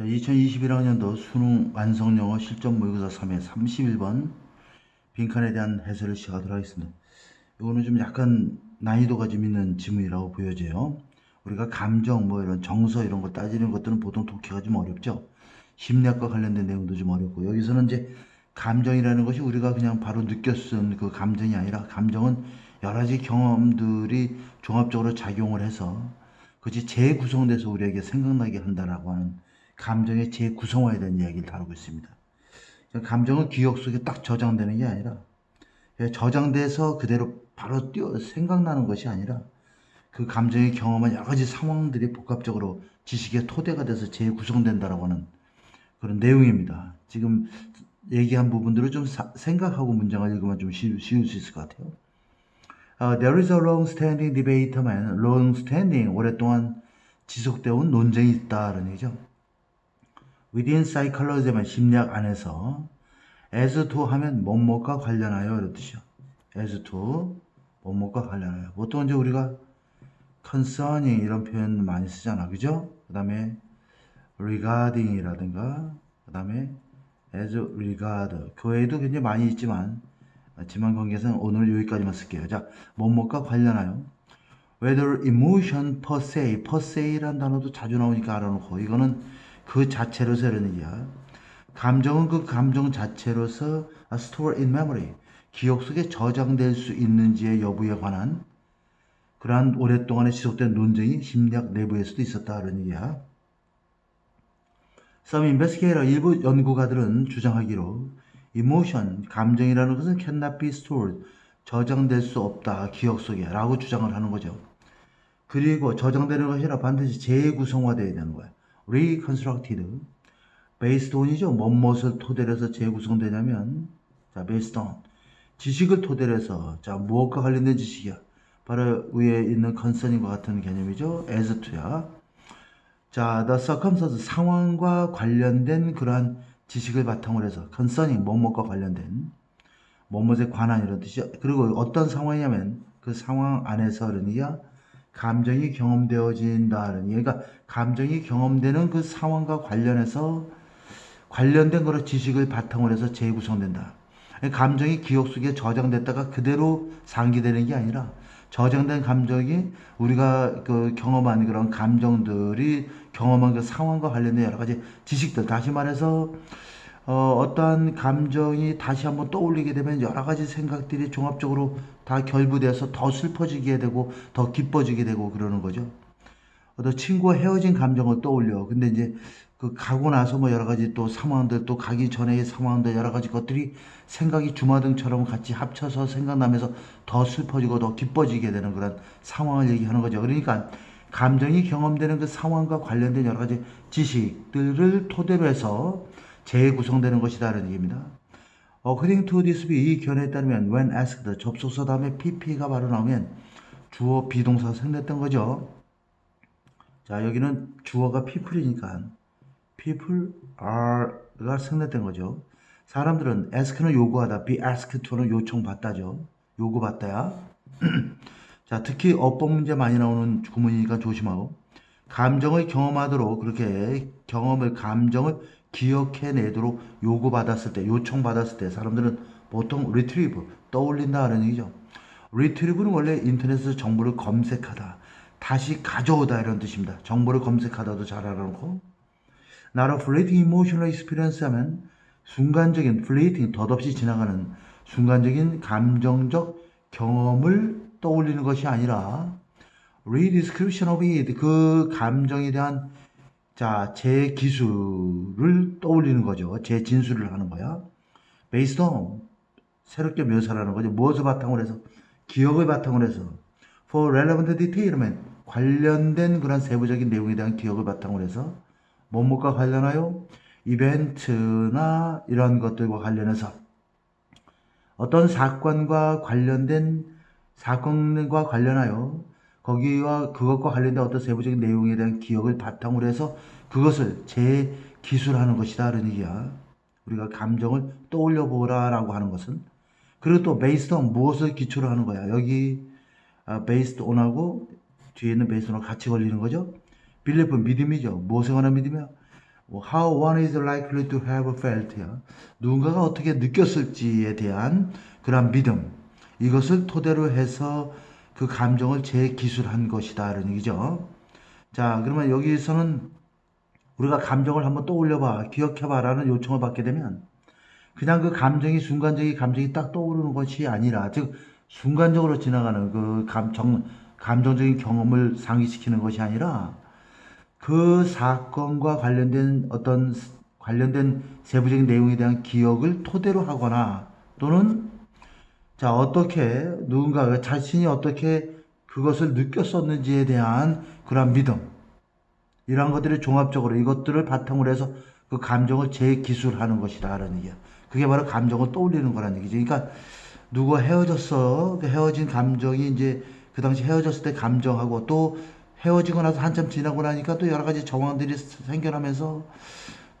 자, 2021학년도 수능 완성 영어 실전 모의고사 3회 31번 빈칸에 대한 해설을 시작하도록 하겠습니다. 이거는 좀 약간 난이도가 좀 있는 지문이라고 보여져요. 우리가 감정, 뭐 이런 정서 이런 거 따지는 것들은 보통 독해가 좀 어렵죠. 심리학과 관련된 내용도 좀 어렵고 여기서는 이제 감정이라는 것이 우리가 그냥 바로 쓴그 감정이 아니라 감정은 여러 가지 경험들이 종합적으로 작용을 해서 그것이 재구성돼서 우리에게 생각나게 한다라고 하는 감정의 재구성화에 대한 이야기를 다루고 있습니다. 감정은 기억 속에 딱 저장되는 게 아니라 저장돼서 그대로 바로 뛰어 생각나는 것이 아니라 그 감정이 경험한 여러 가지 상황들이 복합적으로 지식의 토대가 돼서 재구성된다라고 하는 그런 내용입니다. 지금 얘기한 부분들을 좀 사- 생각하고 문장을 읽으면 좀 쉬, 쉬울 수 있을 것 같아요. 어, there is a long-standing debate man, long-standing, 오랫동안 지속되어 온 논쟁이 있다는 얘기죠. Within psychology만 심리학 안에서 as to 하면 뭐뭐과 관련하여 이런 뜻이요. as to 뭐뭐과 관련하여. 보통 이제 우리가 concerning 이런 표현 많이 쓰잖아. 그죠? 그 다음에 regarding이라든가 그 다음에 as regard 교회에도 굉장히 많이 있지만 지만 관계상 오늘 여기까지만 쓸게요. 자, 뭐뭐과 관련하여 whether emotion per se, per se란 단어도 자주 나오니까 알아놓고 이거는 그 자체로서 이런 얘기야. 감정은 그 감정 자체로서 store in memory, 기억 속에 저장될 수 있는지의 여부에 관한 그러한 오랫동안에 지속된 논쟁이 심리학 내부에서도 있었다 그런 얘기야. Some investigator, 일부 연구가들은 주장하기로 emotion, 감정이라는 것은 cannot be stored, 저장될 수 없다, 기억 속에 라고 주장을 하는 거죠. 그리고 저장되는 것이 아니라 반드시 재구성화되어야 되는 거야. Reconstructed, based on이죠. 뭐뭇을 토대로 해서 재구성되냐면, 자, based on. 지식을 토대로 해서, 자, 무엇과 관련된 지식이야? 바로 위에 있는 concerning과 같은 개념이죠. as to야. 자, the circumstance, 상황과 관련된 그러한 지식을 바탕으로 해서 concerning, 뭐뭐과 관련된 뭐뭐에 관한 이런 뜻이죠. 그리고 어떤 상황이냐면 그 상황 안에서 그러니까 감정이 경험되어진다는 얘기가 감정이 경험되는 그 상황과 관련해서 관련된 그런 지식을 바탕으로 해서 재구성된다. 감정이 기억 속에 저장됐다가 그대로 상기되는 게 아니라 저장된 감정이 우리가 그 경험한 그런 감정들이 경험한 그 상황과 관련된 여러 가지 지식들 다시 말해서 어, 어떠한 감정이 다시 한번 떠올리게 되면 여러 가지 생각들이 종합적으로 다 결부돼서 더 슬퍼지게 되고 더 기뻐지게 되고 그러는 거죠. 어떤 친구와 헤어진 감정을 떠올려. 근데 이제 그 가고 나서 뭐 여러 가지 또 상황들 또 가기 전의 상황들 여러 가지 것들이 생각이 주마등처럼 같이 합쳐서 생각나면서 더 슬퍼지고 더 기뻐지게 되는 그런 상황을 얘기하는 거죠. 그러니까 감정이 경험되는 그 상황과 관련된 여러 가지 지식들을 토대로 해서 재구성되는 것이다라는 얘기입니다. According to this view, 이 견해에 따르면 when asked 접속사 다음에 pp가 바로 나오면 주어 비동사 생겼던 거죠. 자 여기는 주어가 people이니까 people are가 생략된 거죠. 사람들은 ask는 요구하다, be asked to는 요청받다죠. 요구받다야. 자, 특히 어법 문제 많이 나오는 구문이니까 조심하고 감정을 경험하도록 그렇게 경험을 감정을 기억해내도록 요구받았을 때, 요청받았을 때 사람들은 보통 retrieve 떠올린다 하는 얘기죠. retrieve는 원래 인터넷에서 정보를 검색하다, 다시 가져오다 이런 뜻입니다. 정보를 검색하다도 잘 알아놓고 a fleeting emotional experience 하면 순간적인 fleeting 덧없이 지나가는 순간적인 감정적 경험을 떠올리는 것이 아니라 redescription of it 그 감정에 대한 자, 제 기술을 떠올리는 거죠. 제 진술을 하는 거야. based on 새롭게 묘사하는 거죠. 무엇을 바탕으로 해서 기억을 바탕으로 해서 for relevant detail면 관련된 그런 세부적인 내용에 대한 기억을 바탕으로 해서 뭐뭐과 관련하여 이벤트나 이런 것들과 관련해서 어떤 사건과 관련된 사건과 관련하여 거기와 그것과 관련된 어떤 세부적인 내용에 대한 기억을 바탕으로 해서 그것을 재기술하는 것이다 그런 얘기야. 우리가 감정을 떠올려 보라라고 하는 것은 그리고 또 based on 무엇을 기초로 하는 거야. 여기 아, based on하고 뒤에 있는 based on하고 같이 걸리는 거죠. 빌리프 믿음이죠. 무엇에 관한 믿음이야? 뭐 how one is likely to have felt 누군가가 어떻게 느꼈을지에 대한 그런 믿음 이것을 토대로 해서 그 감정을 재기술한 것이다라는 얘기죠. 자 그러면 여기서는 우리가 감정을 한번 떠올려봐 기억해봐라는 요청을 받게 되면 그냥 그 감정이 순간적인 감정이 딱 떠오르는 것이 아니라 즉 순간적으로 지나가는 그 감정 감정적인 경험을 상기시키는 것이 아니라 그 사건과 관련된 어떤 관련된 세부적인 내용에 대한 기억을 토대로 하거나 또는 자 어떻게 누군가 자신이 어떻게 그것을 느꼈었는지에 대한 그런 믿음 이러한 것들이 종합적으로 이것들을 바탕으로 해서 그 감정을 재기술하는 것이다 라는 얘기야. 그게 바로 감정을 떠올리는 거라는 얘기죠. 그러니까 누가 헤어졌어. 그 헤어진 감정이 이제 그 당시 헤어졌을 때 감정하고 또 헤어지고 나서 한참 지나고 나니까 또 여러 가지 정황들이 생겨나면서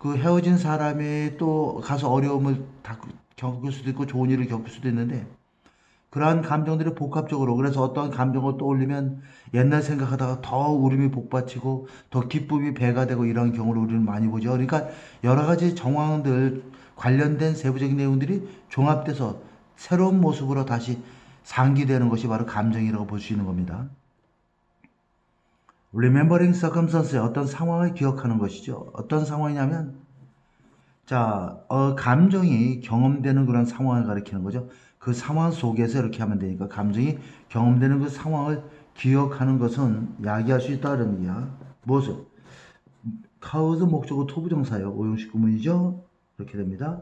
그 헤어진 사람이 또 가서 어려움을 다 겪을 수도 있고 좋은 일을 겪을 수도 있는데 그러한 감정들이 복합적으로 그래서 어떤 감정을 떠올리면 옛날 생각하다가 더 울음이 복받치고 더 기쁨이 배가 되고 이런 경우를 우리는 많이 보죠. 그러니까 여러 가지 정황들 관련된 세부적인 내용들이 종합돼서 새로운 모습으로 다시 상기되는 것이 바로 감정이라고 볼 수 있는 겁니다. remembering circumstance의 어떤 상황을 기억하는 것이죠. 어떤 상황이냐면 자, 어, 감정이 경험되는 그런 상황을 가리키는 거죠. 그 상황 속에서 이렇게 하면 되니까 감정이 경험되는 그 상황을 기억하는 것은 야기할 수 있다는 얘기야. 무엇을? 카우즈 목적어 토부정사요. 오용식 구문이죠. 이렇게 됩니다.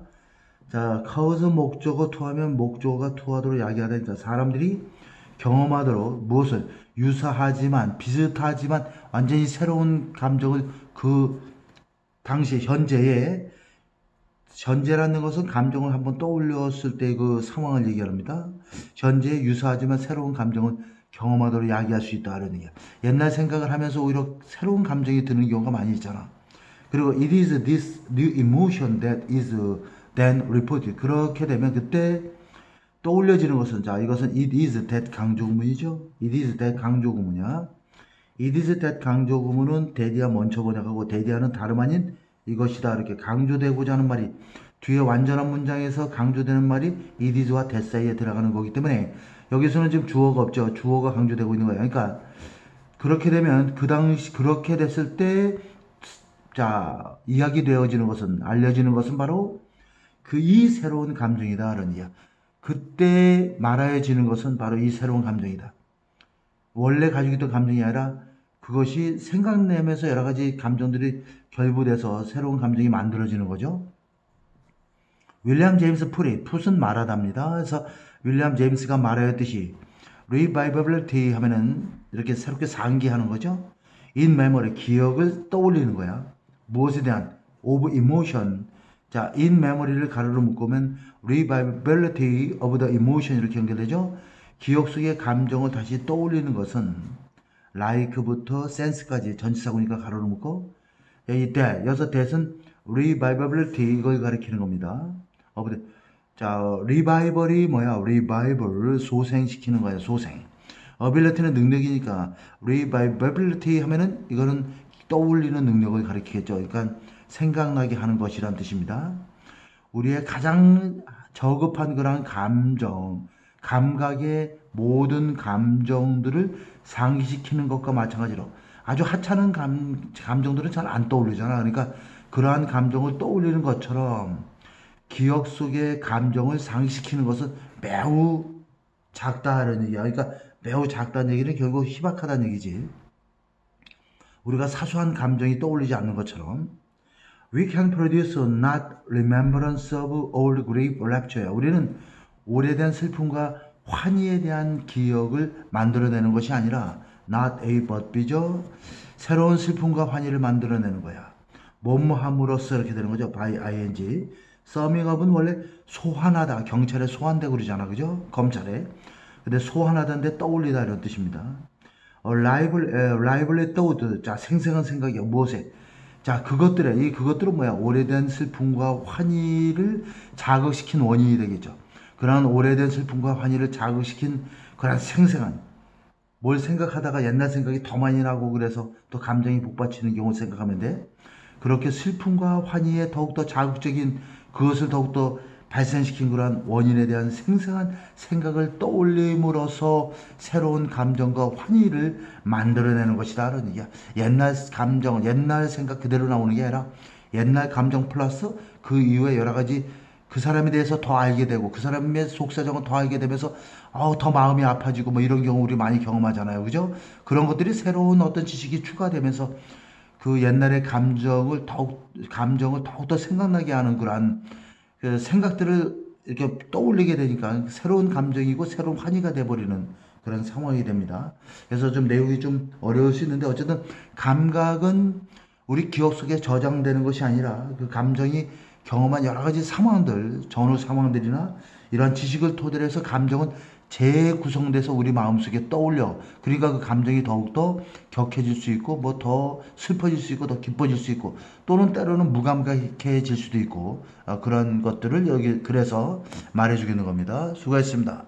자, 카우즈 목적어 토하면 목적어가 토하도록 야기하다니까 사람들이 경험하도록 무엇을 유사하지만 비슷하지만 완전히 새로운 감정을 그 당시 현재에 현재라는 것은 감정을 한번 떠올렸을 때 그 상황을 얘기합니다. 현재에 유사하지만 새로운 감정을 경험하도록 야기할 수 있다는 얘기야. 옛날 생각을 하면서 오히려 새로운 감정이 드는 경우가 많이 있잖아. 그리고 it is this new emotion that is then reported. 그렇게 되면 그때 떠올려지는 것은 자 이것은 it is that 강조구문이죠. it is that 강조구문이야. it is that 강조구문은 대디아 먼저 번역하고 대디아는 다름 아닌 이것이다 이렇게 강조되고자 하는 말이 뒤에 완전한 문장에서 강조되는 말이 it is와 that 사이에 들어가는 거기 때문에 여기서는 지금 주어가 없죠. 주어가 강조되고 있는 거예요. 그러니까 그렇게 되면 그 당시 그렇게 됐을 때 자, 이야기 되어지는 것은 알려지는 것은 바로 그 이 새로운 감정이다 라는 이야. 그때 말하여지는 것은 바로 이 새로운 감정이다. 원래 가지고 있던 감정이 아니라 그것이 생각내면서 여러 가지 감정들이 결부돼서 새로운 감정이 만들어지는 거죠. 윌리엄 제임스 풀이 풋은 말하답니다. 그래서 윌리엄 제임스가 말하였듯이 revivality 하면은 이렇게 새롭게 상기하는 거죠. in memory 기억을 떠올리는 거야. 무엇에 대한 of emotion. 자, in memory를 가로로 묶으면 revivality of the emotion 이렇게 연결되죠. 기억 속의 감정을 다시 떠올리는 것은 like부터 sense까지 전치사구니까 가로로 묶고 이 that 여기서 that은 revivality 이걸 가리키는 겁니다. of the 자, 리바이벌이 뭐야? 리바이벌을 소생시키는 거야, 소생. 어빌리티는 능력이니까 리바이벌리티 하면은 이거는 떠올리는 능력을 가리키겠죠. 그러니까 생각나게 하는 것이란 뜻입니다. 우리의 가장 저급한 그런 감정, 감각의 모든 감정들을 상기시키는 것과 마찬가지로 아주 하찮은 감, 감정들은 잘 안 떠올리잖아. 그러니까 그러한 감정을 떠올리는 것처럼 기억 속의 감정을 상기시키는 것은 매우 작다는 얘기야. 그러니까 매우 작다는 얘기는 결국 희박하다는 얘기지. 우리가 사소한 감정이 떠올리지 않는 것처럼 We can produce not remembrance of old grief rapture. 우리는 오래된 슬픔과 환희에 대한 기억을 만들어내는 것이 아니라 not a but b죠. 새로운 슬픔과 환희를 만들어내는 거야. 뭐뭐함으로써 이렇게 되는 거죠. by ing. 서밍 업은 원래 소환하다, 경찰에 소환되고 그러잖아, 그죠? 검찰에. 근데 소환하다인데 떠올리다 이런 뜻입니다. 어, 라이블, 에, 라이블의 떠오드, 자, 생생한 생각이야, 무엇에? 자, 그것들에, 이 그것들은 뭐야? 오래된 슬픔과 환희를 자극시킨 원인이 되겠죠. 그러한 오래된 슬픔과 환희를 자극시킨 그런 생생한, 뭘 생각하다가 옛날 생각이 더 많이 나고 그래서 또 감정이 복받치는 경우 생각하면 돼. 그렇게 슬픔과 환희에 더욱더 자극적인 그것을 더욱더 발생시킨 그러한 원인에 대한 생생한 생각을 떠올림으로써 새로운 감정과 환희를 만들어내는 것이다. 그런 얘기야. 옛날 감정, 옛날 생각 그대로 나오는 게 아니라 옛날 감정 플러스 그 이후에 여러 가지 그 사람에 대해서 더 알게 되고 그 사람의 속사정을 더 알게 되면서 어, 더 마음이 아파지고 뭐 이런 경우 우리 많이 경험하잖아요. 그죠? 그런 것들이 새로운 어떤 지식이 추가되면서 그 옛날의 감정을 더욱 감정을 더욱더 생각나게 하는 그러한 그 생각들을 이렇게 떠올리게 되니까 새로운 감정이고 새로운 환희가 돼버리는 그런 상황이 됩니다. 그래서 좀 내용이 좀 어려울 수 있는데 어쨌든 감각은 우리 기억 속에 저장되는 것이 아니라 그 감정이 경험한 여러 가지 상황들, 전후 상황들이나 이러한 지식을 토대로 해서 감정은 재구성돼서 우리 마음속에 떠올려. 그러니까 그 감정이 더욱더 격해질 수 있고, 뭐 더 슬퍼질 수 있고, 더 기뻐질 수 있고, 또는 때로는 무감각해질 수도 있고, 어, 그런 것들을 여기 그래서 말해주겠는 겁니다. 수고했습니다.